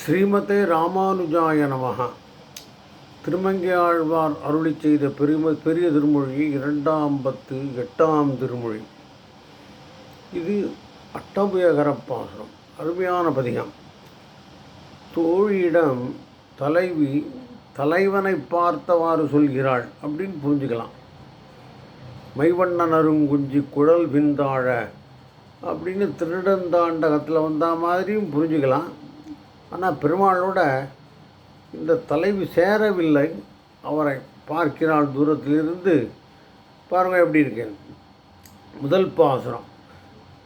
ஸ்ரீமதே ராமானுஜாய நமகா திருமங்கை ஆழ்வார் அருளி செய்த பெரும பெரிய திருமொழி இரண்டாம் பத்து எட்டாம் திருமொழி. இது அட்டபயகரப்பாசுரம் அருமையான பதிகம். தோழியிடம் தலைவி தலைவனை பார்த்தவாறு சொல்கிறாள் அப்படின்னு புரிஞ்சுக்கலாம். மைவண்ணன் அருங்குஞ்சி குழல் விந்தாழ அப்படின்னு திருடந்தாண்டகத்தில் வந்த மாதிரியும் புரிஞ்சுக்கலாம். ஆனால் பெருமாளோட இந்த தலைவி சேரவில்லை. அவரை பார்க்கிறாள் தூரத்திலிருந்து. பாருங்கள் எப்படி இருக்கேன் முதல் பாசுரம்.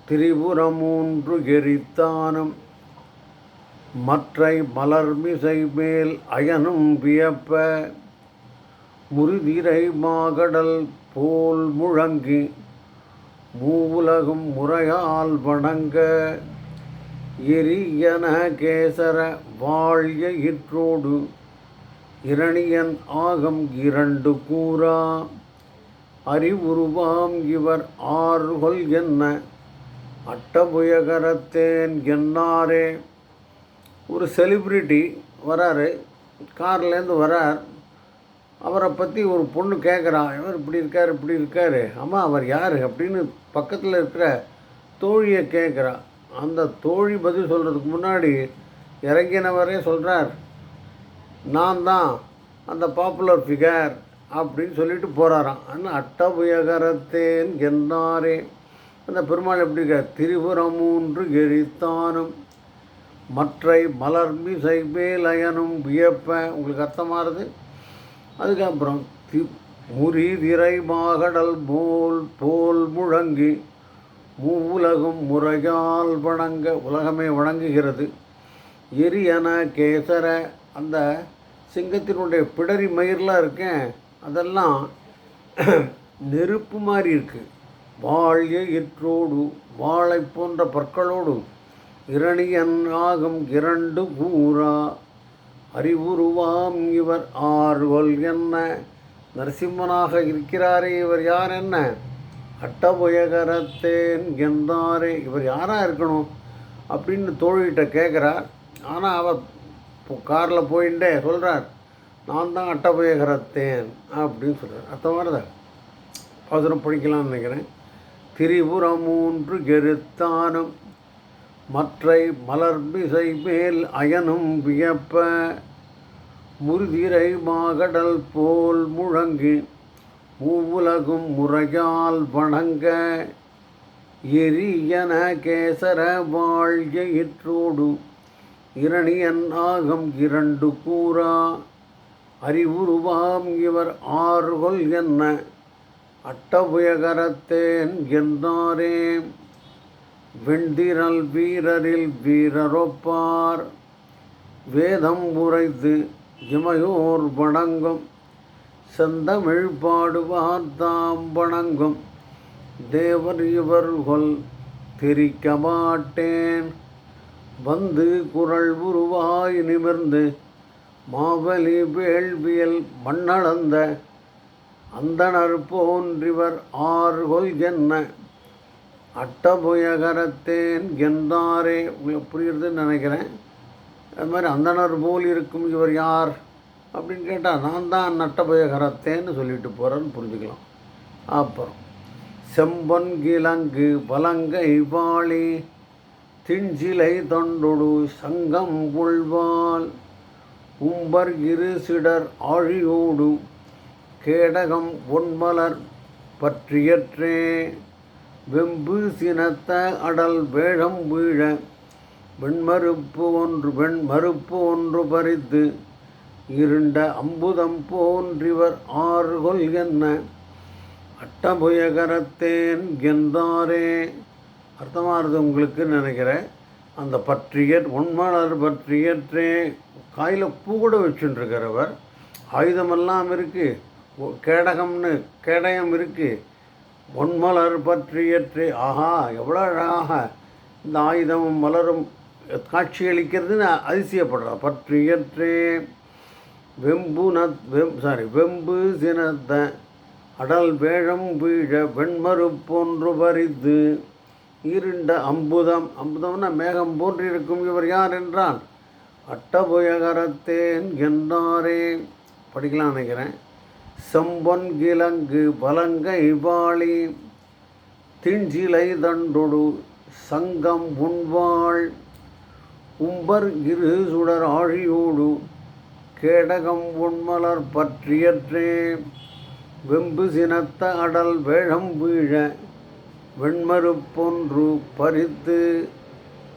திரிபுரம் மூன்று எரித்தானம் மற்றை மலர்மிசை மேல் அயனும் வியப்ப முருதிரை மாகடல் போல் முழங்கி மூவுலகும் முறையால் வணங்க எரியன கேசர வாழ்ய இற்றோடு இரணியன் ஆகம் இரண்டு கூறா. அறிவுருவாம் இவர் ஆறுகொல் என்ன? அட்டபுயகரத்தேன் என்னாரே? ஒரு செலிப்ரிட்டி வராரு கார்லேருந்து வரார். அவரை பற்றி ஒரு பொண்ணு கேட்குறா இவர் இப்படி இருக்கார் இப்படி இருக்கார். அம்மா அவர் யார்? அப்படின்னு பக்கத்தில் இருக்கிற தோழியை கேட்குறா அந்த தோழி பதில் சொல்கிறதுக்கு முன்னாடி இறங்கினவரே சொல்கிறார் நான் தான் அந்த பாப்புலர் ஃபிகர் அப்படின்னு சொல்லிட்டு போகிறாராம் ஆனால் அட்டபுயகரத்தேன் என்னாரே அந்த பெருமாள் எப்படி இருக்கார்? திரிபுரம் மூன்று எரித்தானும் மற்றை மலர்மிசை மேலயனும் வியப்ப உங்களுக்கு அர்த்தமாகுது அதுக்கப்புறம் தி முறி திரை மாகடல் போல் போல் முழங்கி மூவுலகும் முறையால் வணங்க உலகமே வணங்குகிறது. எரியன கேசர அந்த சிங்கத்தினுடைய பிடரி மயிரெலாம் இருக்கேன் அதெல்லாம் நெருப்பு மாதிரி இருக்குது வாழிய இற்றோடு வாழை போன்ற பற்களோடு இரணியன் ஆகும் இரண்டு கூறா அறிவுருவாம் இவர் ஆர்வல் என்ன? நரசிம்மனாக இருக்கிறாரே இவர் யார் என்ன? அட்டபுயகரத்தேன்கின்றாரே இவர் யாராக இருக்கணும் அப்படின்னு தோழிகிட்ட கேட்குறார் ஆனால் அவர் காரில் போயிட்டே சொல்கிறார் நான் தான் அட்டபுயகரத்தேன் அப்படின்னு சொல்கிறார் அர்த்தம் வருதா? பாசுரம் படிக்கலாம்னு நினைக்கிறேன். திரிபுரம் மூன்று கெருத்தானும் மற்றை மலர்மிசை மேல் அயனும் வியப்ப முருதிரை மாகடல் போல் முழங்கு மூவுலகும் முறையால் வணங்க எரியன கேசர வாழ்ய இற்றோடு. இரணியன் ஆகம் இரண்டு கூறா. அறிவுருவாம் இவர் ஆறுகொள் என்ன? அட்டபுயகரத்தேன் என்றாரே வெண்டிரல் வீரரில் வீரரொப்பார். வேதம் உரைத்து இமையோர் வணங்கும் செந்தமிழ் பாடுவார் தாம் வணங்கும் தேவர் இவர்கள் திரிக்க மாட்டேன். வந்து குரல் உருவாய் நிமிர்ந்து மாவலி வேள்வியல் மண்ணளந்த அந்தணர் போன்றிவர் ஆறுகொல் என்ன? அட்டபுயகரத்தேன் என்றாரே உங்களுக்கு புரியுறதுன்னு நினைக்கிறேன். அது மாதிரி அந்தணர் போல் இருக்கும் இவர் யார்? அப்படின்னு கேட்டால் நான் தான் நட்டபயகரத்தேன்னு சொல்லிட்டு போகிறேன்னு புரிஞ்சுக்கலாம். அப்புறம் செம்பன் கிழங்கு பலங்கை பாளி திஞ்சிலை தொண்டொடு சங்கம் கொள்வாள் உம்பர் இரு சிடர் ஆழியோடு கேடகம் ஒன்மலர் பற்றியற்றே வெம்பு சினத்த அடல் வேழம் வீழ வெண்மறுப்பு ஒன்று வெண்மறுப்பு ஒன்று பறித்து இருண்ட அம்புதம் போன்றிவர் ஆறுகொள் என்ன? அட்டபுயகரத்தேன் கெந்தாரே. அர்த்தமானது உங்களுக்கு நினைக்கிறேன்? அந்த பற்றியற் உண்மலர் பற்றியற்றே. காயில் பூ கூட வச்சுட்டுருக்கிறவர் ஆயுதமெல்லாம் இருக்குது கேடகம்னு கேடயம் இருக்குது பொன்மலர் பற்றியற்றே. ஆஹா எவ்வளோ அழகாக. இந்த ஆயுதமும் மலரும் காட்சியளிக்கிறதுன்னு அதிசயப்படுறா பற்றியற்றே. வெம்பு நத் வெம் சாரி வெம்பு சினத்த அடல் வேழம் வீழ வெண்மறு போன்று பறித்து இருண்ட அம்புதம் அம்புதம்னா மேகம் போன்றிருக்கும் இவர் யார் என்றால் அட்டபுயகரத்தேன் என்றாரே. படிக்கலாம் நினைக்கிறேன். செம்பொன் கிழங்கு பலங்கை வாளி திஞ்சிலை தண்டொடு சங்கம் உண்வாள் உம்பர் இரு சுடர் ஆழியோடு கேடகம் உண்மலர் பற்றியற்றே. வெம்பு சினத்த அடல் வேழம் வீழ வெண்மருப்பொன்று பறித்து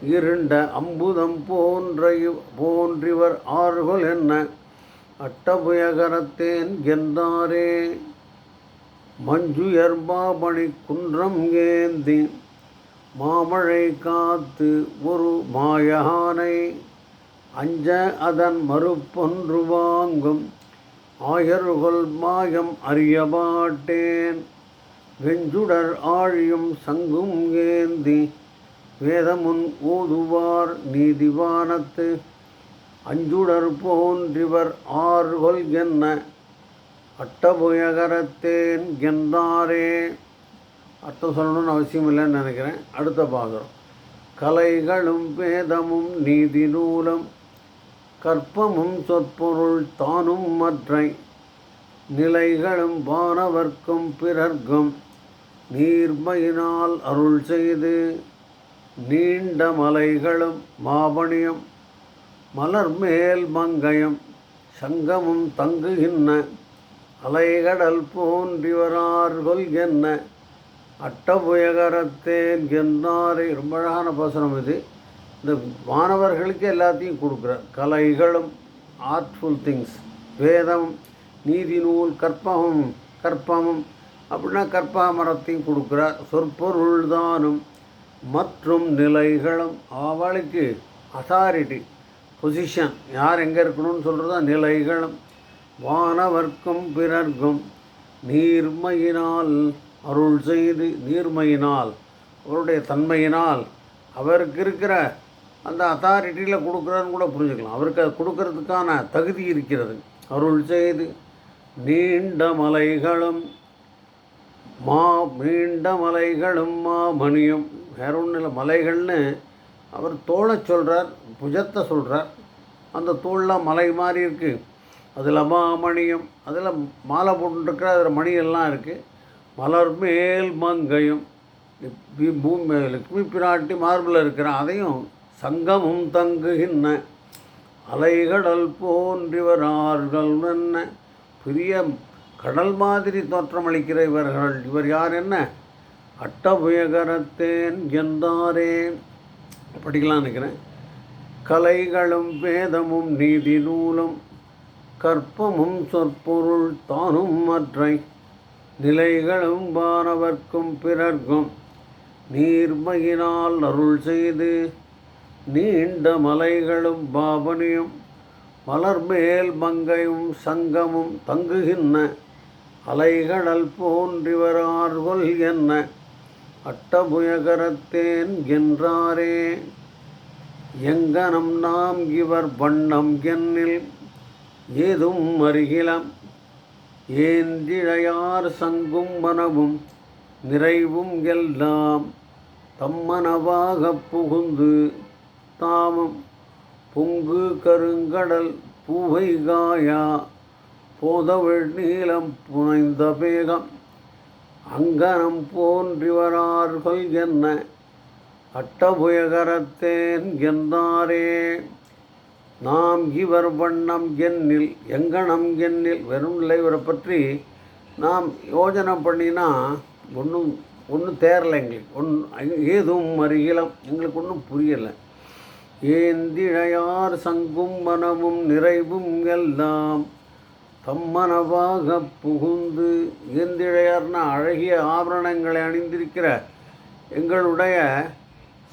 இருண்ட அம்புதம் போன்ற இவ்- போன்றிவர் ஆறுகள் என்ன? அட்டபுயகரத்தேன் என்றாரே மஞ்சுயர்பாபணி குன்றம் ஏந்தி மாமழை காத்து ஒரு மாயகானை. அஞ்ச அதன் மறுப்பொன்று வாங்கும் ஆயர்கள் மாயம் அறியபாட்டேன் வெஞ்சுடர் ஆழியும் சங்கும் ஏந்தி வேதமுன் ஊதுவார் நீதிவானத்து அஞ்சுடர் போன்றிவர் ஆறுகொள் என்ன? அட்டபுயகரத்தேன் என்றாரே அர்த்தம் சொல்லணும்னு அவசியம் இல்லைன்னு நினைக்கிறேன். அடுத்த பாகம் கலைகளும் வேதமும் நீதி நூலும். கற்பமும் சொற்பொருள் தானும் மற்றை நிலைகளும் வானவர்க்கும் பிறர்க்கும் நீர்மையினால் அருள் செய்து நீண்ட மலைகளும் மாபணியம் மலர்மேல் மங்கயம் சங்கமும் தங்குகின்ற அலைகடல் போன்றிவரார்கள் என்ன அட்டபுயகரத்தேன் என்றாரே ரொம்ப அழகான பாசனம் இது. இந்த மாணவர்களுக்கு எல்லாத்தையும் கொடுக்குறார் கலைகளும் ஆர்ட்ஃபுல் திங்ஸ் வேதம் நீதி நூல் கற்பகம் கற்பமும் அப்படின்னா கற்பாமரத்தையும் கொடுக்குறார் சொற்பொருள் தானும் மற்றும் நிலைகளும் அவளுக்கு அத்தாரிட்டி பொசிஷன் யார் எங்கே இருக்கணும்னு சொல்கிறதா நிலைகளும் வானவர்க்கும் பிறர்க்கும் நீர்மையினால் அருள் செய்து நீர்மையினால் அவருடைய தன்மையினால் அவருக்கு இருக்கிற அந்த அத்தாரிட்டியில் கொடுக்குறான்னு கூட புரிஞ்சுக்கலாம். அவருக்கு அது கொடுக்கறதுக்கான தகுதி இருக்கிறது. அருள் செய்து நீண்ட மலைகளும் மா நீண்ட மலைகளும் மாமணியும் வேற ஒன்றும் இல்லை மலைகள்னு அவர் தோளை சொல்கிறார் புஜத்தை சொல்கிறார் அந்த தோல்லாம் மலை மாதிரி இருக்குது அதில் மாமணியும் அதில் மாலை போட்டுருக்கிற அதில் மணியெல்லாம் இருக்குது மலர் மேல் மங்கையும் பூமி லக்ஷ்மி பிராட்டி மார்பில் இருக்கிற அதையும் சங்கமும் தங்குகின்ற அலைகடல் போன்றிவரார்கள் என்ன பெரிய கடல் மாதிரி தோற்றமளிக்கிற இவர்கள். இவர் யார் என்ன? அட்டபுயகரத்தேன் என்றாரே படிக்கலாம் நினைக்கிறேன். கலைகளும் வேதமும் நீதி நூலும் கற்பமும் சொற்பொருள் தானும் மற்றை நிலைகளும் வானவர்க்கும் பிறர்க்கும் நீர்மையினால் அருள் செய்து நீண்ட மலைகளும் பாவனியும் மலர் மேல் மங்கையும் சங்கமும் தங்குகின்ற அலைகடல் போன்றிவரார்கள் என்ன அட்டபுயகரத்தேன் என்றாரே. எங்கனம் நாம் இவர் வண்ணம் என்னில் ஏதும் அருகிலம் ஏந்திழையார் சங்கும் மனவும் நிறைவும் எல்லாம் தம்மனவாகப் புகுந்து தாமம். பொங்கு கருங்கடல் பூவை காயா போதவள் நீளம் புனைந்த பேகம் அங்கனம் போன்றிவரார்கள் என்ன அட்டபுயகரத்தேன் என்றாரே நாம் இவர் வண்ணம் எண்ணில் எங்கனம் என்னில் வெறும் இல்லை இவரை பற்றி நாம் யோஜனை பண்ணினா ஒன்றும் ஒன்றும் தேரலை எங்களுக்கு. ஒன்று ஏதும் அருகிலம் எங்களுக்கு ஒன்றும் புரியலை. ஏந்திழையார் சங்கும் மனமும் நிறைவும் எல்லாம் தம்மனவாக புகுந்து ஏந்திழையார்னா அழகிய ஆபரணங்களை அணிந்திருக்கிற எங்களுடைய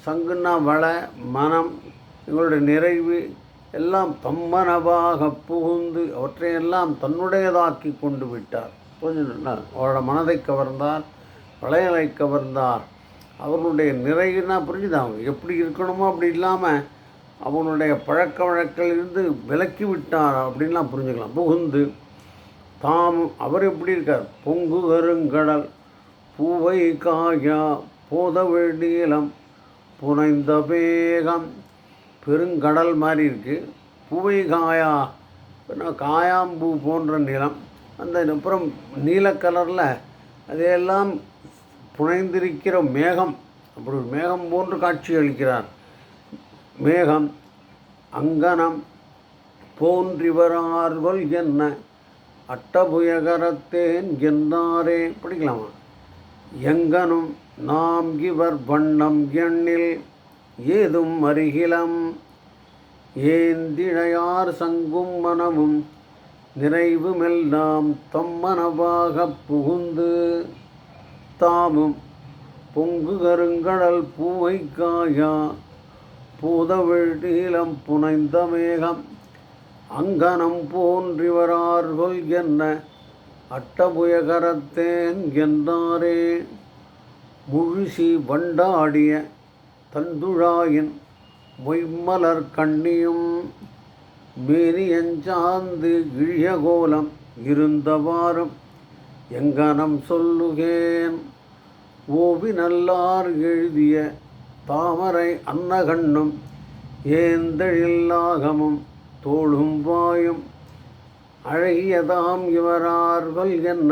சங்குன்னா வள மனம் எங்களுடைய நிறைவு எல்லாம் தம்மனவாக புகுந்து அவற்றையெல்லாம் தன்னுடையதாக்கி கொண்டு விட்டார். கொஞ்சம் அவரோட மனதை கவர்ந்தார் வளையலை கவர்ந்தார். அவர்களுடைய நிறைவுனா புரிஞ்சுதான் எப்படி இருக்கணுமோ அப்படி இல்லாமல் அவனுடைய பழக்க வழக்கிலிருந்து விலக்கி விட்டார் அப்படின்லாம் புரிஞ்சுக்கலாம். புகுந்து தாம் அவர் எப்படி இருக்கார்? பொங்கு கருங்கடல் பூவை காயா போத நீளம் புனைந்த வேகம் பெருங்கடல் மாதிரி இருக்குது பூவை காயா காயாம்பூ போன்ற நிலம். அந்த அப்புறம் நீல கலரில் அதையெல்லாம் புனைந்திருக்கிற மேகம். அப்படி ஒரு மேகம் போன்று காட்சி அளிக்கிறார். மேகம் அங்கனம் போன்றிவரார்கள் என்ன? அட்டபுயகரத்தேன் என்னாரே? படிக்கலாமா? எங்கனும் நாம் இவர் வண்ணம் எண்ணில் ஏதும் அருகிலம். ஏந்திழையார் சங்கும் மனமும் நிறைவுமெல்லாம் தம்மனவாகப் புகுந்து தாமும் பொங்கு கருங்கடல் பூவை காயா பூதவிழ் நீளம் புனைந்த மேகம் அங்கனம் போன்றி வரார்கொள் என்ன அட்டபுயகரத்தேன் என்றாரே. முழுசி வண்டாடிய தந்துழாயின் மொய்மலர் கண்ணியும் மேனியஞ்சாந்து இழிய கோலம் இருந்தவாறும் எங்கனம் சொல்லுகேன். ஓவி நல்லார் எழுதிய தாமரை அன்னகண்ணும் ஏந்தழில்லாகமும் தோளும் வாயும் அழகியதாம் இவரார்கள் என்ன?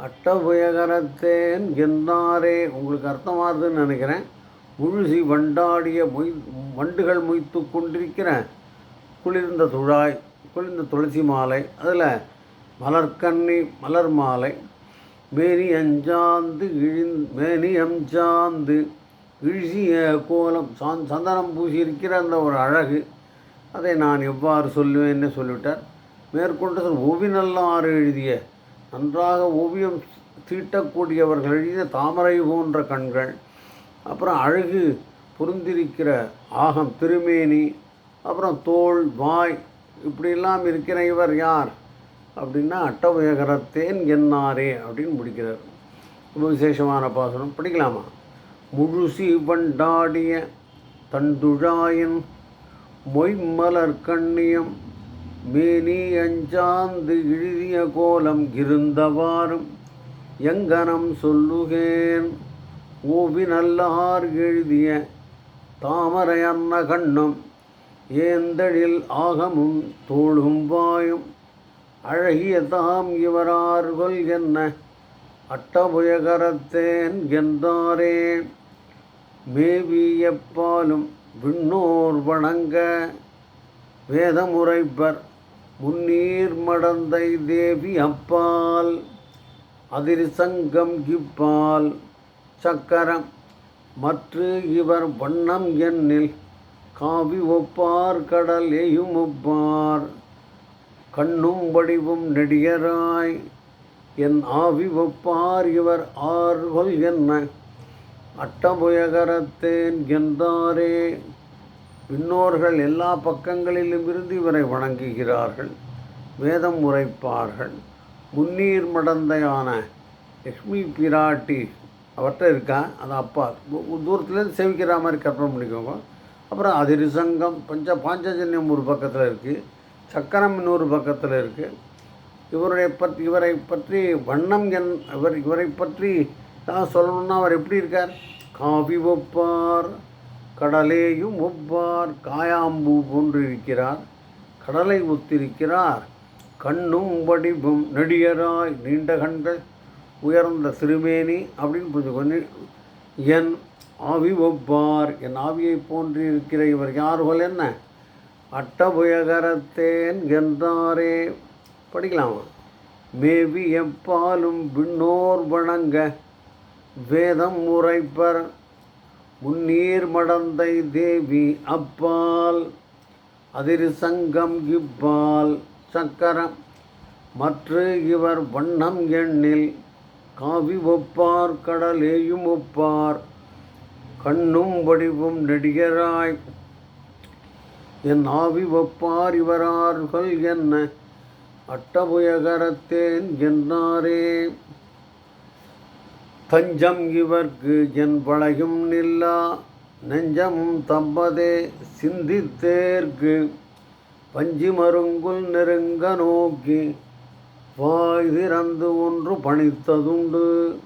அட்டபுயகரத்தேன் என்னாரே? உங்களுக்கு அர்த்தமாகுதுன்னு நினைக்கிறேன். முழுசி வண்டாடிய மொய் வண்டுகள் மொய்த்து கொண்டிருக்கிற குளிர்ந்த துழாய் குளிர்ந்த துளசி மாலை அதில் மலர்கண்ணி மலர் மாலை மேனி அஞ்சாந்து இழிந் மேனி அஞ்சாந்து விழுசி கோலம் சாந் சந்தனம் பூசியிருக்கிற அந்த ஒரு அழகு அதை நான் எவ்வாறு சொல்லுவேன்னு சொல்லிவிட்டார். மேற்கொண்டு சொல் ஓவிநல்லாறு எழுதிய நன்றாக ஓவியம் தீட்டக்கூடியவர்கள் எழுதிய தாமரை போன்ற கண்கள் அப்புறம் அழகு பொருந்திருக்கிற ஆகம் திருமேனி அப்புறம் தோல் வாய் இப்படியெல்லாம் இருக்கிற இவர் யார்? அப்படின்னா அட்டவயகரத்தேன் என்னாரே அப்படின்னு முடிக்கிறார். ரொம்ப விசேஷமான பாசனம் படிக்கலாமா? முழுசி வண்டாடிய தண்டுழாயின் மொய்மலர் கண்ணியம் மேனி அஞ்சாந்து இழுதிய கோலம் இருந்தவாறும் எங்கனம் சொல்லுகேன். ஓவி நல்லார் எழுதிய தாமரை அன்ன கண்ணும் ஏந்தழில் ஆகமும் தோளும் வாயும் அழகிய தாம் இவரார்கள் என்ன அட்டபுயகரத்தேன் என்றாரேன் மேவியப்பாலும் விண்ணோர் வணங்க வேதமுறைப்பர் முன்னீர் மடந்தை தேவி அப்பால் அதிர் கிப்பால் சக்கரம் மற்ற இவர் வண்ணம் எண்ணில் காவி ஒப்பார் கடல் எயும் ஒப்பார் கண்ணும் வடிவும் நெடியராய் என் ஆவி ஒப்பார் இவர் ஆர்வல் என்ன அட்டபுயகரத்தேன் என்றாரே விண்ணோர்கள் எல்லா பக்கங்களிலும் இருந்து இவரை வணங்குகிறார்கள். வேதம் உரைப்பார்கள். முன்னீர் மடந்தையான லக்ஷ்மி பிராட்டி அவர்கிட்ட இருக்கா? அது அப்பா. தூரத்துலேருந்து சேவிக்கிற மாதிரி கற்பனை பண்ணிக்கோங்க. அப்புறம் அதிரிசங்கம் பஞ்ச பாஞ்சஜன்யம் ஒரு பக்கத்தில் இருக்குது சக்கரம் இன்னொரு பக்கத்தில் இருக்குது இவரை பற்றி இவரை பற்றி வண்ணம் என் இவர் இவரை பற்றி தான் சொல்லணும்னா அவர் எப்படி இருக்கார்? காவி ஒப்பார் கடலேயும் ஒப்பார் காயாம்பூ போன்று இருக்கிறார் கடலை ஒத்திருக்கிறார் கண்ணும் வடிவும் நெடியராய் நீண்ட கண்கள் உயர்ந்த சிறுமேனி அப்படின்னு கொஞ்சம் கொஞ்சம் என் ஆவி ஒப்பார் என் ஆவியை போன்று இருக்கிற இவர் யார்கள் என்ன? அட்டபுயகரத்தேன் என்றாரே. படிக்கலாமா? மேவி எப்பாலும் விண்ணோர் வணங்க வேதம் உரைப்பர் முன்னீர் மடந்தை தேவி அப்பால் அதிர் சங்கம் இப்பால் சக்கரம் மற்ற இவர் வண்ணம் எண்ணில் காவி ஒப்பார் கடலேயும் ஒப்பார் கண்ணும் வடிவும் நெடியராய். என் ஆவி ஒப்பார் இவரார்கள் என்ன? அட்டபுயகரத்தேன் என்னாரே? தஞ்சம் இவர்க்கு என் பழகும் நில்லா நெஞ்சமும் தம்பதே சிந்தித்தேர்க்கு பஞ்சி மருங்குல் நெருங்க நோக்கி வாய் திறந்து ஒன்று பணித்ததுண்டு.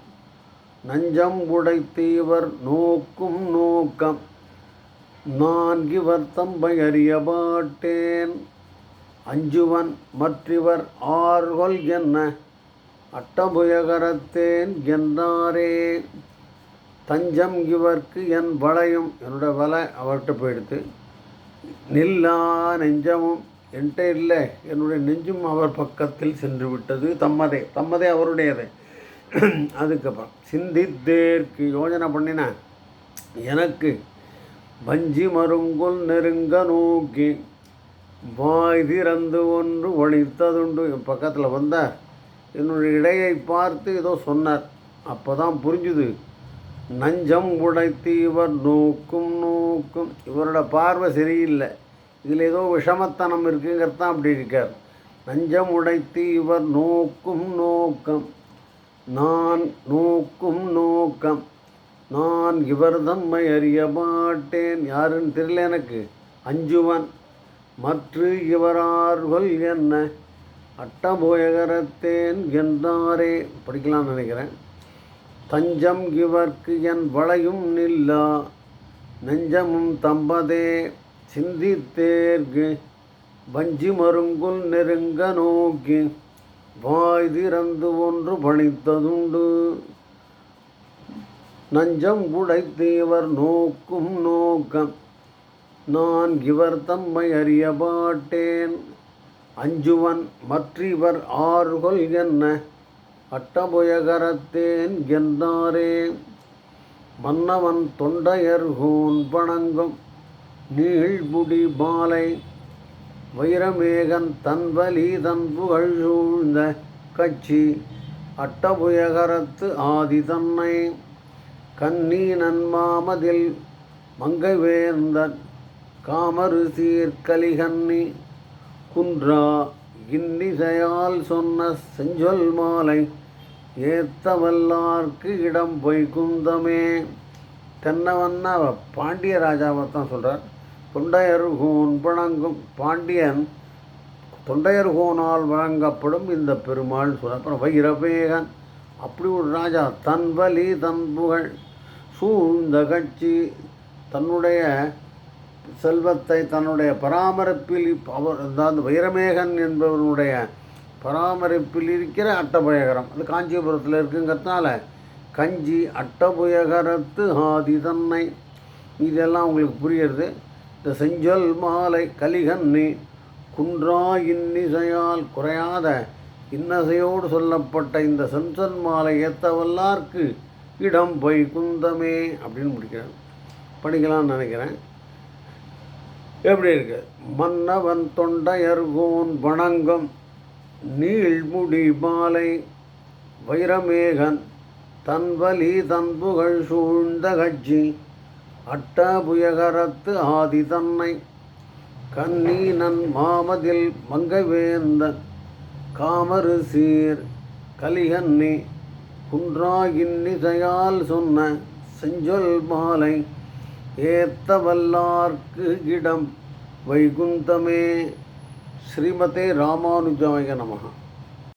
நஞ்சம் உடைத்து இவர் நோக்கும் நோக்கம் நான் இவர் தம்பை பாட்டேன் அஞ்சுவன் மற்றவர் ஆர்கொல் என்ன? அட்டபுயகரத்தேன் என்றாரே தஞ்சம் இவர்க்கு என் வளையும். என்னோட வலை அவர்கிட்ட போயிடுத்து. நில்லா நெஞ்சமும் என்கிட்ட இல்லை. என்னுடைய நெஞ்சும் அவர் பக்கத்தில் சென்று விட்டது. தம்மதே தம்மதே அவருடையதே. அதுக்கப்புறம் சிந்தித்தேற்கு யோஜனை பண்ணின. எனக்கு வஞ்சி மருங்குல் நெருங்க நோக்கி வாய் திறந்து ஒன்று ஒழித்ததுண்டு என் பக்கத்தில் வந்தார். என்னுடைய இடையை பார்த்து ஏதோ சொன்னார். அப்போ தான் புரிஞ்சுது. நஞ்சம் உடைத்து இவர் நோக்கும் நோக்கும். இவரோட பார்வை சரியில்லை. இதில் ஏதோ விஷமத்தனம் இருக்குங்கிறது தான் அப்படி இருக்கார். நஞ்சம் உடைத்து இவர் நோக்கும் நோக்கம். நான் நோக்கும் நோக்கம். நான் இவர் தம்மை அறிய மாட்டேன். யாருன்னு தெரியல எனக்கு. அஞ்சுவன். மற்ற இவரார்கள் என்ன? அட்டபோயகரத்தேன் என்றாரே. படிக்கலாம்னு நினைக்கிறேன். தஞ்சம் இவர்க்கு என் வளையும் நில்லா. நெஞ்சமும் தம்பதே. சிந்தித்தேர்கு. வஞ்சி மருங்குல் நெருங்க நோக்கி. வாய் திறந்து ஒன்று பணித்ததுண்டு. நஞ்சம் குடைத்து இவர் நோக்கும் நோக்கம். நான் இவர் தம்மை அறிய பாட்டேன் அஞ்சுவன் மற்றிவர் ஆறுகொள் என்ன? அட்டபுயகரத்தேன் என்றாரே மன்னவன் தொண்டையர்கோன் பணங்கும் நீழ்முடி பாலை வைரமேகன் தன்வலி தன் புகழ் சூழ்ந்த கட்சி. அட்டபுயகரத்து ஆதி தன்னை. கன்னி நன்மாமதில் மங்கைவேந்தன் காமரு சீர்கலிகன்னி குன்றா இன்னிசையால் சொன்ன செஞ்சொல் மாலை ஏத்தவல்லார்க்கு இடம் பொய்குந்தமே தென்னவன்னா பாண்டிய ராஜாவை தான் சொல்கிறார் தொண்டையர்கோன் வணங்கும் பாண்டியன் தொண்டையர்கோனால் வழங்கப்படும் இந்த பெருமாள் சொல்ல அப்புறம் வைரவேகன் அப்படி ஒரு ராஜா தன் வலி தன் புகழ் சூழ்ந்த கட்சி தன்னுடைய செல்வத்தை தன்னுடைய பராமரிப்பில் அவர் அதாவது வைரமேகன் என்பவனுடைய பராமரிப்பில் இருக்கிற அட்டபயகரம். அது காஞ்சிபுரத்தில் இருக்குங்கிறதுனால கஞ்சி அட்டபுயகரத்து ஆதி தன்னை. இதெல்லாம் உங்களுக்கு புரியுறது. இந்த செஞ்சொல் மாலை கலிகன்னி குன்றா இன்னிசையால் குறையாத இன்னசையோடு சொல்லப்பட்ட இந்த செஞ்சொல் மாலை ஏத்தவல்லார்க்கு இடம் பொய் குந்தமே அப்படின்னு முடிக்கிறேன் படிக்கலாம்னு நினைக்கிறேன். எப்படி இருக்கு? மன்னவன் தொண்டையர்கோன் வணங்கும் நீழ்முடி மாலை வைரமேகன் தன்வலி தன்புகழ் சூழ்ந்த கட்சி அட்டபுயகரத்து ஆதி தன்னை கண்ணீனன் மாமதில் மங்கவேந்தன் காமரு சீர் கலிகன்னி குன்றாயின்னிசையால் சொன்ன செஞ்சொல் மாலை ஏத்த வல்லார்க்கு இடம் வைகுந்தமே. ஸ்ரீமதே ராமானுஜாய நமகா